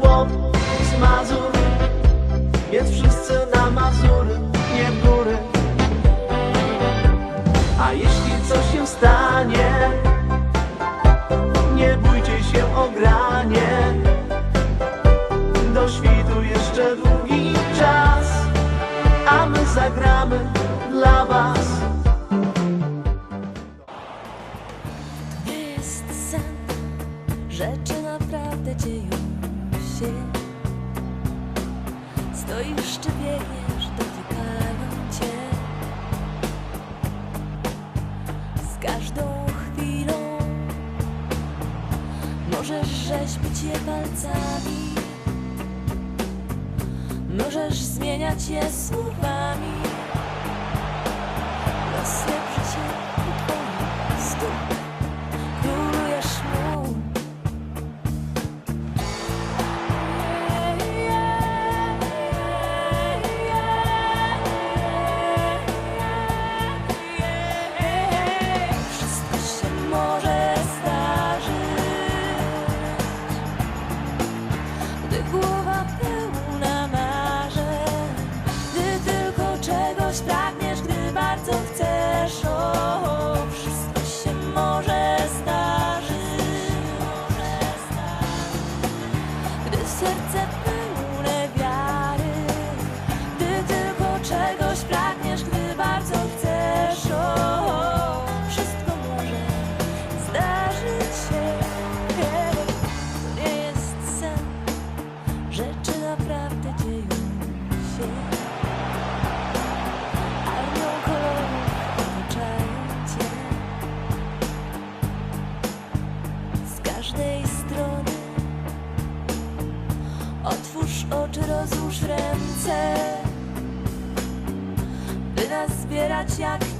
chłop z Mazur Więc wszyscy na Mazury, nie góry A jeśli coś się stanie Nie bójcie się o granie. Do świtu jeszcze długi czas A my zagramy dla was. Jest sen, rzeczy naprawdę dzieją się. Stoisz czy biegniesz, dotykają cię. Z każdą chwilą możesz rzeźbić je palcami. Możesz zmieniać je słowami. Serce oczy, rozłóż ręce, by nas zbierać jak